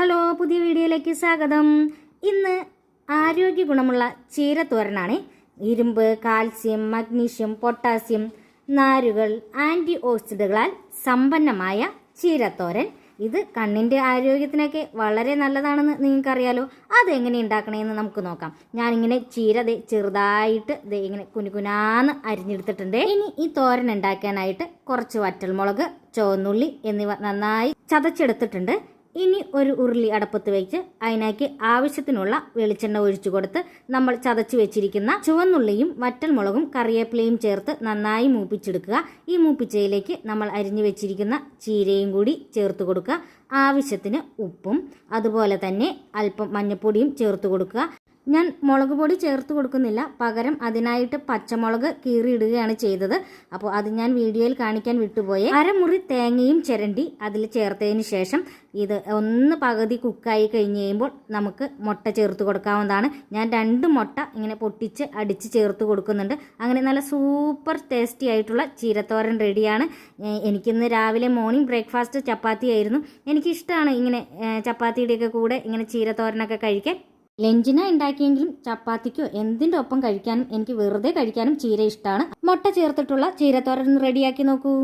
Hello പുതിയ വീഡിയോയിലേക്ക് സ്വാഗതം. ഇന്ന് ആരോഗ്യ ഗുണമുള്ള ചീരത്തോരനാണ്. ഇരുമ്പ് കാൽസ്യം മഗ്നീഷ്യം പൊട്ടാസ്യം നാരുകൾ ആന്റി ഓക്സിഡുകളാൽ സമ്പന്നമായ ചീരത്തോരൻ. ഇത് കണ്ണിന്റെ ആരോഗ്യത്തിനൊക്കെ വളരെ നല്ലതാണെന്ന് നിങ്ങൾക്കറിയാലോ. അതെങ്ങനെ ഉണ്ടാക്കണമെന്ന് നമുക്ക് നോക്കാം. ഞാനിങ്ങനെ ചീര ദേ ചെറുതായിട്ട് ദേ ഇങ്ങനെ കുനുകുനാന്ന് അരിഞ്ഞെടുത്തിട്ടുണ്ട്. ഇനി ഈ തോരൻ ഉണ്ടാക്കാനായിട്ട് കുറച്ച് വറ്റൽമുളക് ചുവന്നുള്ളി എന്നിവ നന്നായി ചതച്ചെടുത്തിട്ടുണ്ട്. ഇനി ഒരു ഉരുളി അടപ്പത്ത് വെച്ച് അതിനേക്ക് ആവശ്യത്തിനുള്ള വെളിച്ചെണ്ണ ഒഴിച്ചു കൊടുത്ത് നമ്മൾ ചതച്ചു വെച്ചിരിക്കുന്ന ചുവന്നുള്ളിയും വറ്റൽമുളകും കറിവേപ്പിലയും ചേർത്ത് നന്നായി മൂപ്പിച്ചെടുക്കുക. ഈ മൂപ്പിച്ചയിലേക്ക് നമ്മൾ അരിഞ്ഞു വെച്ചിരിക്കുന്ന ചീരയും കൂടി ചേർത്ത് കൊടുക്കുക. ആവശ്യത്തിന് ഉപ്പും അതുപോലെ തന്നെ അല്പം മഞ്ഞൾപ്പൊടിയും ചേർത്ത് കൊടുക്കുക. ഞാൻ മുളക് പൊടി ചേർത്ത് കൊടുക്കുന്നില്ല. പകരം അതിനായിട്ട് പച്ചമുളക് കീറിയിടുകയാണ് ചെയ്തത്. അപ്പോൾ അത് ഞാൻ വീഡിയോയിൽ കാണിക്കാൻ വിട്ടുപോയി. അരമുറി തേങ്ങയും ചിരണ്ടി അതിൽ ചേർത്തതിന് ശേഷം ഇത് ഒന്ന് പകുതി കുക്കായി കഴിഞ്ഞ് കഴിയുമ്പോൾ നമുക്ക് മുട്ട ചേർത്ത് കൊടുക്കാവുന്നതാണ്. ഞാൻ രണ്ട് മുട്ട ഇങ്ങനെ പൊട്ടിച്ച് അടിച്ച് ചേർത്ത് കൊടുക്കുന്നുണ്ട്. അങ്ങനെ നല്ല സൂപ്പർ ടേസ്റ്റി ആയിട്ടുള്ള ചീരത്തോരൻ റെഡിയാണ്. എനിക്കിന്ന് രാവിലെ മോർണിംഗ് ബ്രേക്ക്ഫാസ്റ്റ് ചപ്പാത്തി ആയിരുന്നു എനിക്കിഷ്ടമാണ് ഇങ്ങനെ ചപ്പാത്തിയുടെയൊക്കെ കൂടെ ഇങ്ങനെ ചീരത്തോരനൊക്കെ കഴിക്കാൻ. ലഞ്ചിന ഉണ്ടാക്കിയെങ്കിലും ചപ്പാത്തിക്കോ എന്തിന്റെ ഒപ്പം കഴിക്കാനും എനിക്ക് വെറുതെ കഴിക്കാനും ചീര ഇഷ്ടമാണ് മുട്ട ചേർത്തിട്ടുള്ള ചീരത്തോരൻ റെഡിയാക്കി നോക്കൂ.